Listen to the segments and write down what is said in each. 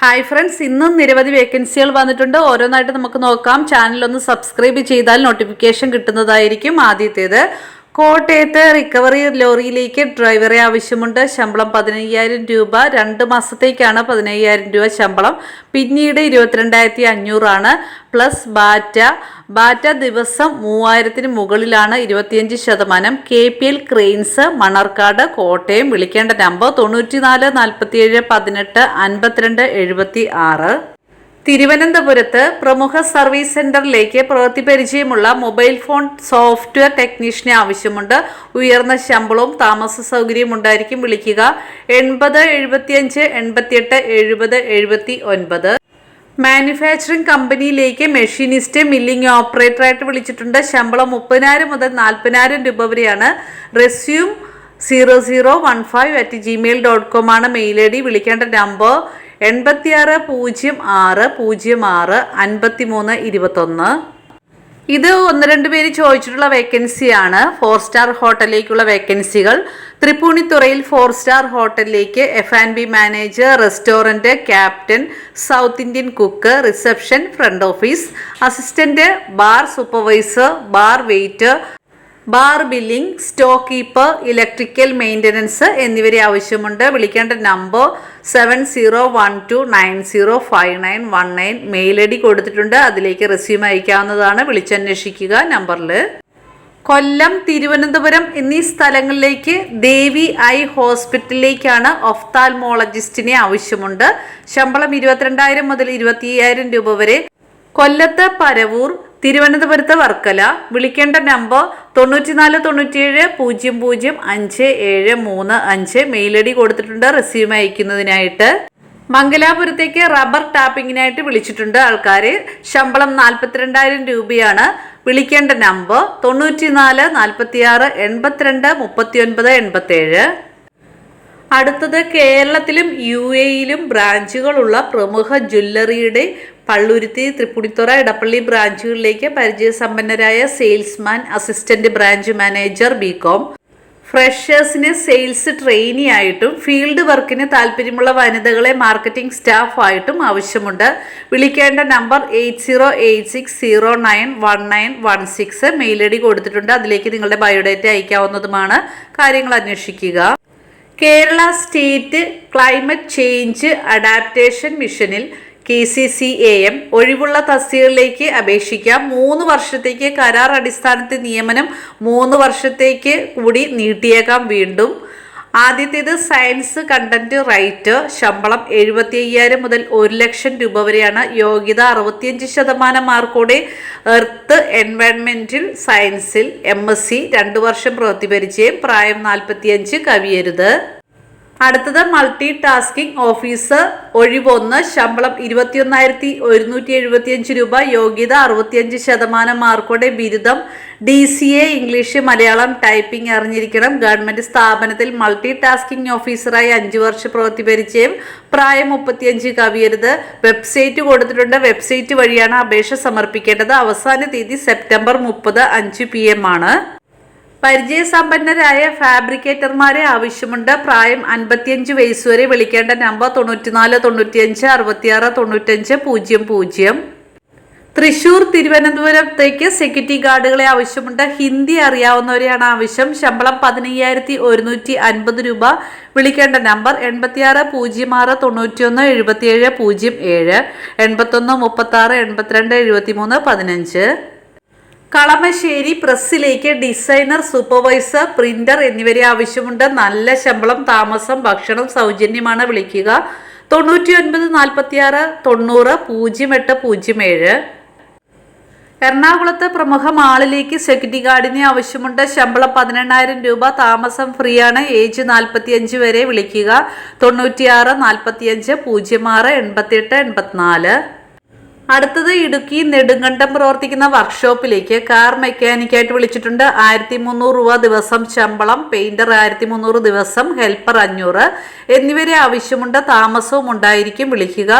Hi friends ഇന്നും നിരവധി വേക്കൻസികൾ വന്നിട്ടുണ്ട്. ഓരോന്നായിട്ട് നമുക്ക് നോക്കാം. ചാനൽ ഒന്ന് സബ്സ്ക്രൈബ് ചെയ്താൽ നോട്ടിഫിക്കേഷൻ കിട്ടുന്നതായിരിക്കും ആദ്യത്തേത്. കോട്ടയത്ത് റിക്കവറി ലോറിയിലേക്ക് ഡ്രൈവറെ ആവശ്യമുണ്ട്. ശമ്പളം പതിനയ്യായിരം രൂപ. രണ്ട് മാസത്തേക്കാണ് പതിനയ്യായിരം രൂപ ശമ്പളം. പിന്നീട് ഇരുപത്തിരണ്ടായിരത്തി അഞ്ഞൂറാണ്. പ്ലസ് ബാറ്റ. ബാറ്റ ദിവസം മൂവായിരത്തിന് മുകളിലാണ് ഇരുപത്തിയഞ്ച് ശതമാനം. K P L cranes Manarcad Kottayam. വിളിക്കേണ്ട നമ്പർ തൊണ്ണൂറ്റിനാല് നാൽപ്പത്തിയേഴ് പതിനെട്ട് അൻപത്തിരണ്ട് എഴുപത്തി ആറ് തിരുവനന്തപുരത്ത് പ്രമുഖ സർവീസ് സെന്ററിലേക്ക് പ്രവൃത്തി പരിചയമുള്ള മൊബൈൽ ഫോൺ സോഫ്റ്റ്വെയർ ടെക്നീഷ്യനെ ആവശ്യമുണ്ട്. ഉയർന്ന ശമ്പളവും താമസ സൗകര്യവും ഉണ്ടായിരിക്കും വിളിക്കുക. എൺപത് എഴുപത്തിയഞ്ച് എൺപത്തിയെട്ട് എഴുപത് എഴുപത്തി ഒൻപത് മാനുഫാക്ചറിംഗ് കമ്പനിയിലേക്ക് മെഷീനിസ്റ്റ് മില്ലിംഗ് ഓപ്പറേറ്ററായിട്ട് വിളിച്ചിട്ടുണ്ട്. ശമ്പളം മുപ്പതിനായിരം മുതൽ നാൽപ്പതിനായിരം രൂപ വരെയാണ്. Resume zero zero one five at Gmail dot com ആണ് മെയിൽ ഐ ഡി. വിളിക്കേണ്ട നമ്പർ എൺപത്തിയാറ് പൂജ്യം ആറ് പൂജ്യം ആറ് അൻപത്തി മൂന്ന് ഇരുപത്തൊന്ന്. ഇത് ഒന്ന് രണ്ട് പേര് ചോദിച്ചിട്ടുള്ള വേക്കൻസിയാണ്. ഫോർ സ്റ്റാർ ഹോട്ടലിലേക്കുള്ള വേക്കൻസികൾ. തൃപ്പൂണിത്തുറയിൽ ഫോർ സ്റ്റാർ ഹോട്ടലിലേക്ക് F and B manager restaurant captain south Indian cook reception front office assistant bar supervisor bar waiter bar billing stock keeper electrical maintenance എന്നിവരെ ആവശ്യമുണ്ട്. വിളിക്കേണ്ട number seven zero one two nine zero five nine one nine mail I D കൊടുത്തിട്ടുണ്ട്. അതിലേക്ക് resume അയക്കാവുന്നതാണ്. വിളിച്ചന്വേഷിക്കുക നമ്പറിൽ. കൊല്ലം തിരുവനന്തപുരം എന്നീ സ്ഥലങ്ങളിലേക്ക് ദേവി I ഹോസ്പിറ്റലിലേക്കാണ് ഒഫ്താൽമോളജിസ്റ്റിനെ ആവശ്യമുണ്ട്. ശമ്പളം ഇരുപത്തിരണ്ടായിരം മുതൽ ഇരുപത്തിയ്യായിരം രൂപ വരെ. കൊല്ലത്ത് പരവൂർ തിരുവനന്തപുരത്ത് വർക്കല. വിളിക്കേണ്ട നമ്പർ തൊണ്ണൂറ്റിനാല് തൊണ്ണൂറ്റിയേഴ് പൂജ്യം പൂജ്യം അഞ്ച് ഏഴ് മൂന്ന് അഞ്ച്. മെയിൽ ഐ ഡി കൊടുത്തിട്ടുണ്ട് റെസ്യൂം അയക്കുന്നതിനായിട്ട്. മംഗലാപുരത്തേക്ക് റബ്ബർ ടാപ്പിങ്ങിനായിട്ട് വിളിച്ചിട്ടുണ്ട് ആൾക്കാർ ശമ്പളം നാൽപ്പത്തിരണ്ടായിരം രൂപയാണ്. വിളിക്കേണ്ട നമ്പർ തൊണ്ണൂറ്റിനാല് നാൽപ്പത്തിയാറ് എൺപത്തിരണ്ട് മുപ്പത്തി ഒൻപത് എൺപത്തേഴ് അടുത്തത് കേരളത്തിലും യു എയിലും ബ്രാഞ്ചുകളുള്ള പ്രമുഖ ജ്വല്ലറിയുടെ പള്ളുരുത്തി തൃപ്പുണിത്തുറ ഇടപ്പള്ളി ബ്രാഞ്ചുകളിലേക്ക് പരിചയസമ്പന്നരായ salesman assistant branch manager B Com. ഫ്രഷേഴ്സിന് sales trainee ആയിട്ടും ഫീൽഡ് വർക്കിന് താല്പര്യമുള്ള വനിതകളെ മാർക്കറ്റിംഗ് സ്റ്റാഫ് ആയിട്ടും ആവശ്യമുണ്ട്. വിളിക്കേണ്ട number eight zero eight six zero nine one nine one six. Mail I D കൊടുത്തിട്ടുണ്ട്. അതിലേക്ക് നിങ്ങളുടെ ബയോഡേറ്റ അയക്കാവുന്നതുമാണ്. കാര്യങ്ങൾ അന്വേഷിക്കുക. Kerala state climate change adaptation മിഷനിൽ K C C A M ഒഴിവുള്ള തസ്തികകളിലേക്ക് അപേക്ഷിക്കാം. മൂന്ന് വർഷത്തേക്ക് കരാർ അടിസ്ഥാനത്തിൽ നിയമനം മൂന്ന് വർഷത്തേക്ക് കൂടി നീട്ടിയേക്കാം വീണ്ടും. ആദ്യത്തേത് സയൻസ് കണ്ടന്റ് റൈറ്റ് ശമ്പളം എഴുപത്തി അയ്യായിരം മുതൽ ഒരു ലക്ഷം രൂപ വരെയാണ്. യോഗ്യത അറുപത്തിയഞ്ച് ശതമാനം മാർക്കോടെ എർത്ത് എൻവയൺമെന്റിൽ സയൻസിൽ എം എസ് സി രണ്ട് വർഷം പ്രവൃത്തി പരിചയം പ്രായം നാൽപ്പത്തിയഞ്ച് കവിയരുത്. അടുത്തത് മൾട്ടി ടാസ്കിംഗ് ഓഫീസർ ഒഴിവൊന്ന് ശമ്പളം ഇരുപത്തിയൊന്നായിരത്തി ഒരുന്നൂറ്റി എഴുപത്തിയഞ്ച് രൂപ യോഗ്യത അറുപത്തിയഞ്ച് ശതമാനം മാർക്കോടെ ബിരുദം D C A English Malayalam typing അറിഞ്ഞിരിക്കണം. ഗവൺമെന്റ് സ്ഥാപനത്തിൽ മൾട്ടി ടാസ്കിംഗ് ഓഫീസറായി അഞ്ച് വർഷം പ്രവൃത്തി പരിചയം പ്രായം മുപ്പത്തിയഞ്ച് കവിയരുത്. വെബ്സൈറ്റ് കൊടുത്തിട്ടുണ്ട്. വെബ്സൈറ്റ് വഴിയാണ് അപേക്ഷ സമർപ്പിക്കേണ്ടത്. അവസാന തീയതി സെപ്റ്റംബർ മുപ്പത് അഞ്ച് പി എം ആണ്. പരിചയസമ്പന്നരായ ഫാബ്രിക്കേറ്റർമാരെ ആവശ്യമുണ്ട്. പ്രായം അൻപത്തിയഞ്ച് വയസ്സ് വരെ വിളിക്കേണ്ട നമ്പർ തൊണ്ണൂറ്റിനാല് തൊണ്ണൂറ്റിയഞ്ച് അറുപത്തിയാറ് തൊണ്ണൂറ്റഞ്ച് പൂജ്യം പൂജ്യം. തൃശൂർ തിരുവനന്തപുരത്തേക്ക് സെക്യൂരിറ്റി ഗാർഡുകളെ ആവശ്യമുണ്ട്. ഹിന്ദി അറിയാവുന്നവരെയാണ് ആവശ്യം. ശമ്പളം പതിനയ്യായിരത്തി ഒരുന്നൂറ്റി അൻപത് രൂപ. വിളിക്കേണ്ട നമ്പർ എൺപത്തിയാറ് പൂജ്യം ആറ് തൊണ്ണൂറ്റിയൊന്ന് എഴുപത്തിയേഴ് പൂജ്യം ഏഴ് എൺപത്തൊന്ന് മുപ്പത്താറ് എൺപത്തിരണ്ട് എഴുപത്തി മൂന്ന് പതിനഞ്ച്. കളമശ്ശേരി പ്രസ്സിലേക്ക് ഡിസൈനർ സൂപ്പർവൈസർ പ്രിന്റർ എന്നിവരെ ആവശ്യമുണ്ട്. നല്ല ശമ്പളം താമസം ഭക്ഷണം സൗജന്യമാണ് വിളിക്കുക. തൊണ്ണൂറ്റി ഒൻപത് നാൽപ്പത്തി ആറ് തൊണ്ണൂറ് പൂജ്യം എട്ട് പൂജ്യം ഏഴ് എറണാകുളത്ത് പ്രമുഖ മാളിലേക്ക് സെക്യൂരിറ്റി ഗാർഡിനെ ആവശ്യമുണ്ട്. ശമ്പളം പതിനെണ്ണായിരം രൂപ താമസം ഫ്രീ ആണ് ഏജ് നാൽപ്പത്തിയഞ്ച് വരെ വിളിക്കുക. തൊണ്ണൂറ്റിയാറ് നാൽപ്പത്തിയഞ്ച് പൂജ്യം ആറ് എൺപത്തിയെട്ട് എൺപത്തിനാല്. അടുത്തത് ഇടുക്കി നെടുങ്കണ്ടം പ്രവർത്തിക്കുന്ന വർക്ക്ഷോപ്പിലേക്ക് കാർ മെക്കാനിക്കായിട്ട് വിളിച്ചിട്ടുണ്ട്. ആയിരത്തി മുന്നൂറ് രൂപ ദിവസം ശമ്പളം പെയിന്റർ ആയിരത്തി മുന്നൂറ് ദിവസം ഹെൽപ്പർ അഞ്ഞൂറ്. എന്നിവരെ ആവശ്യമുണ്ട് താമസവും ഉണ്ടായിരിക്കും. വിളിക്കുക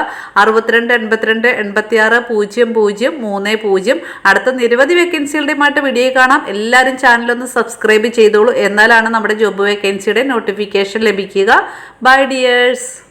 അറുപത്തിരണ്ട് എൺപത്തിരണ്ട് എൺപത്തി ആറ് പൂജ്യം പൂജ്യം മൂന്ന് പൂജ്യം. അടുത്ത നിരവധി വേക്കൻസികളുടെയുമായിട്ട് വീഡിയോ കാണാം. എല്ലാവരും ചാനലൊന്ന് സബ്സ്ക്രൈബ് ചെയ്തോളൂ. എന്നാലാണ് നമ്മുടെ ജോബ് വേക്കൻസിയുടെ നോട്ടിഫിക്കേഷൻ ലഭിക്കുക. Bye dears